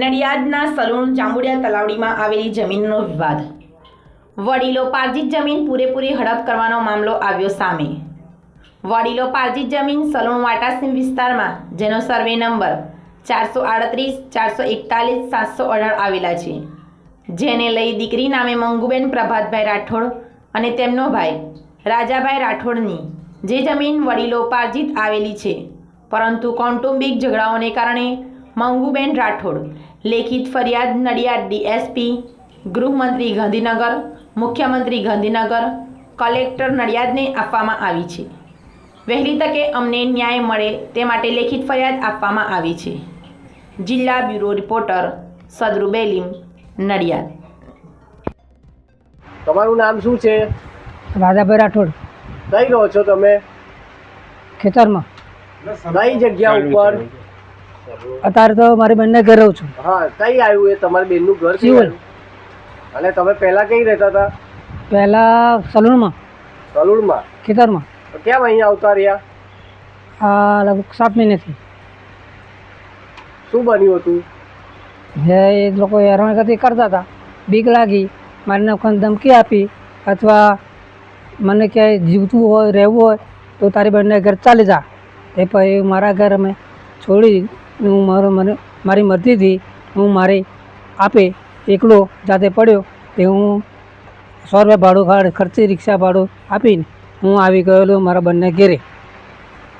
નડિયાદના સલૂણ જાંબુડિયા તલાવડીમાં આવેલી જમીનનો વિવાદ. વડીલો પાર્જિત જમીન પૂરેપૂરી હડપ કરવાનો મામલો આવ્યો સામે. વડીલો પાર્જિત જમીન સલૂણ વાટાસીમ વિસ્તારમાં, જેનો સર્વે નંબર ચારસો આડત્રીસ, ચારસો એકતાલીસ, સાતસો અઢાર આવેલા છે. જેને લઈ દીકરી નામે મંગુબેન પ્રભાતભાઈ રાઠોડ અને તેમનો ભાઈ રાજાભાઈ રાઠોડની જે જમીન વડીલો પાર્જિત આવેલી છે. પરંતુ કૌટુંબિક ઝઘડાઓને કારણે મંગુબેન રાઠોડ લેખિત ફરિયાદ નડિયાદ ડીએસપી ગૃહમંત્રી ગાંધીનગર મુખ્યમંત્રી ગાંધીનગર કલેક્ટર નડિયાદને આપવામાં આવી છે. વહેલી તકે અમને ન્યાય મળે તે માટે લેખિત ફરિયાદ આપવામાં આવી છે. જિલ્લા બ્યુરો રિપોર્ટર સદરુ બેલીમ નડિયાદ. તમારું નામ શું છે? રાધાભાઈ રાઠોડ. કઈ રહો છો તમે? ખેતરમાં. કઈ જગ્યા ઉપર? અત્યારે તો મારી બંને ઘરે રહું છું. હા કઈ આવ્યું એ? તમારી બેનનું ઘર સિવલ. અને તમે પહેલા કઈ રહેતા હતા? પહેલાં સલૂનમાં કલુડમાં ખેતરમાં. તો કેમ અહીંયા આવતા રહ્યા? આ લગભગ સાત મહિનેથી. શું બન્યું હતું? જે એ લોકો હેરાનગતિ કરતા હતા. બીક લાગી મારી નાખવાની ધમકી આપી અથવા મને ક્યાંય જીવતું હોય રહેવું હોય તો તારી બંને ઘર ચાલી જા. એ પછી મારા ઘર અમે છોડી હું મારો મને મારી મરજીથી હું મારે આપે એકલો જાતે પડ્યો તે હું સો રૂપિયા ભાડું ખર્ચી રિક્ષા ભાડું આપીને હું આવી ગયેલો મારા બંને ઘેરે.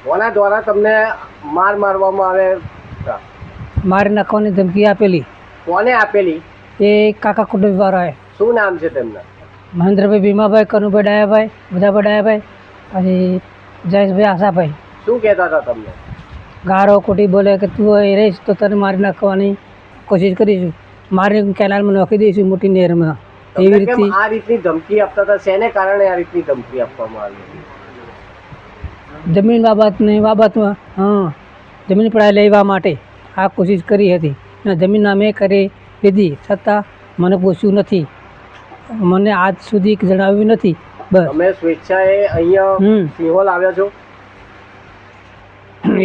કોના દ્વારા તમને માર મારવામાં આવે? મારી નાખવાની ધમકી આપેલી. કોને આપેલી? એ કાકા કુટુંબવાળાએ. શું નામ છે તેમના? મહેન્દ્રભાઈ ભીમાભાઈ કનુભાઈ ડાયાભાઈ બધાભાઈ ડાયાભાઈ પછી જયેશભાઈ આશાભાઈ. શું કહેતા હતા તમને? ગારો ખોટી બોલે કે તું એ રહીશ તો તને મારી નાખવાની કોશિશ કરીશું. મારી કેનાલમાં નાખી દઈશું મોટી નહેરમાં એવી રીતે આ રીતની ધમકી આપતા હતા? શેને કારણે આ રીતની ધમકી આપવામાં આવી જમીન બાબતની બાબતમાં હા જમીન પડાય લેવા માટે આ કોશિશ કરી હતી. અને જમીન મેં કરી લીધી છતાં મને પૂછ્યું નથી. મને આજ સુધી જણાવ્યું નથી. બસ. તમે સ્વેચ્છાએ અહીંયા સિંહોલ આવ્યા છો?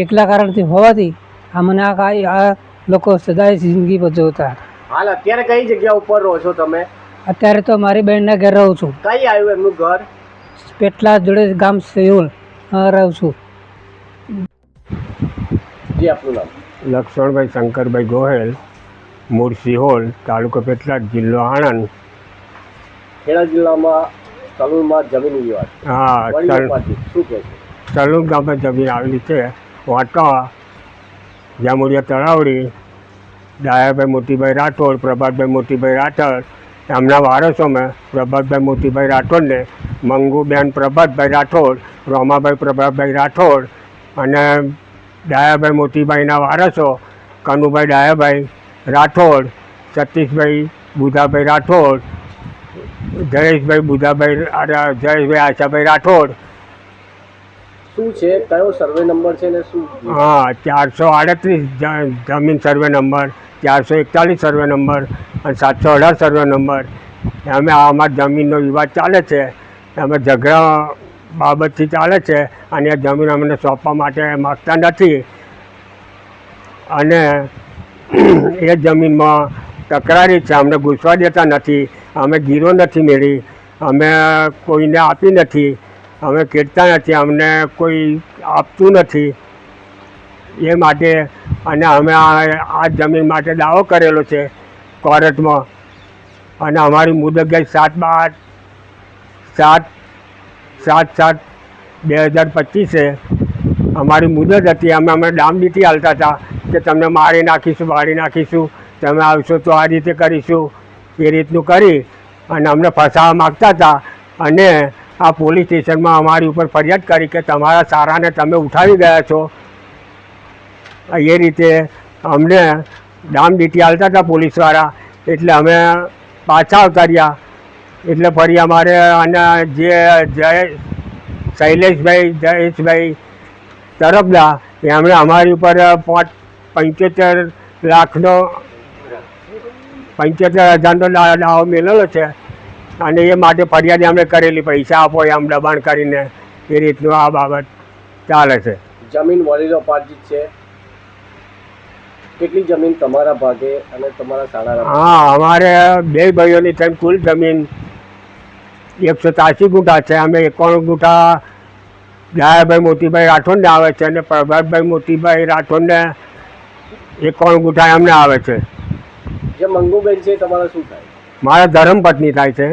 એકલા કારણથી હોવાથી આ મને આ કાંઈ આ લોકો સદાય જિંદગી ભજવતા હાલ અત્યારે કઈ જગ્યા ઉપર રહો છો તમે? અત્યારે તો મારી બહેનના ઘરે રહું છું. કઈ આવ્યું એમનું ઘર? પેટલા જોડે ગામ સેયુલ રહું છું. જી આપનું નામ? લક્ષ્મણભાઈ શંકરભાઈ ગોહેલ મૂળ સિહોલ તાલુકો પેટલા જિલ્લો આણંદ. ખેડા જિલ્લામાં તલુણમાં જમીન વિવાદ હા તલુણ ગામમાં જમીન આવેલી છે. વાંકા જામુડિયા તળાવડી, ડાયાભાઈ મોતીભાઈ રાઠોડ, પ્રભાતભાઈ મોતીભાઈ રાઠોડ, એમના વારસોમાં પ્રભાતભાઈ મોતીભાઈ રાઠોડને, મંગુબેન પ્રભાતભાઈ રાઠોડ, રોમાભાઈ પ્રભાતભાઈ રાઠોડ અને ડાયાભાઈ મોતીભાઈના વારસો, કનુભાઈ ડાયાભાઈ રાઠોડ, સતીશભાઈ બુધાભાઈ રાઠોડ, જયેશભાઈ બુધાભાઈ જયેશભાઈ આશાભાઈ રાઠોડ શું છે? કયો સર્વે નંબર છે ને શું? હા, ચારસો આડત્રીસ જમીન સર્વે નંબર ચારસો એકતાલીસ સર્વે નંબર અને સાતસો અઢાર સર્વે નંબર અમે અમારા જમીનનો વિવાદ ચાલે છે. અમે ઝઘડા બાબતથી ચાલે છે અને આ જમીન અમને સોંપવા માટે માગતા નથી. અને એ જમીનમાં તકરારી છે, અમને ઘૂસવા દેતા નથી. અમે ગીરો નથી મેળવી. અમે કોઈને આપી નથી. અમે કહેતા નથી, અમને કોઈ આપતું નથી એ માટે. અને અમે આ જમીન માટે દાવો કરેલો છે કોર્ટમાં. અને અમારી મુદત ગઈ સાત બાર, સાત સાત સાત બે હજાર પચીસે. અમારી મુદત હતી, અમે અમે ડામડીથી હાલતા હતા કે તમને મારી નાખીશું મારી નાખીશું, તમે આવશો તો આ રીતે કરીશું, એ રીતનું કરી અને અમને ફસાવા માગતા હતા. અને આ પોલીસ સ્ટેશનમાં અમારી ઉપર ફરિયાદ કરી કે તમારા સારાને તમે ઉઠાવી ગયા છો. એ રીતે અમને ડામડીટી હાલતા હતા પોલીસવાળા એટલે અમે પાછા આવતા રહ્યા એટલે ફરી અમારે અને જે જય શૈલેષભાઈ, જયેશભાઈ તરફદા એમણે અમારી ઉપર પાંચ પંચોતેર લાખનો પંચોતેર હજારનો દાવો મેળવેલો છે. અને એ માટે ફરિયાદ અમે કરેલી પૈસા આપો એમ દબાણ કરીને એ રીતનું આ બાબત ચાલે છે. જમીન વડીલો પાર્જિત છે. કેટલી જમીન તમારા ભાગે અને તમારા સાડા હા અમારે બે ભાઈઓની તેમ કુલ જમીન એકસો ત્યાસી ગુંઠા છે. અમે એકાણું ગુંઠા દયાભાઈ મોતીભાઈ રાઠોડને આવે છે અને પ્રભાતભાઈ મોતીભાઈ રાઠોડને એકાણું ગુંઠા એમને આવે છે. જે મંગુબેન છે તમારા શું થાય? મારા ધર્મપત્ની થાય છે.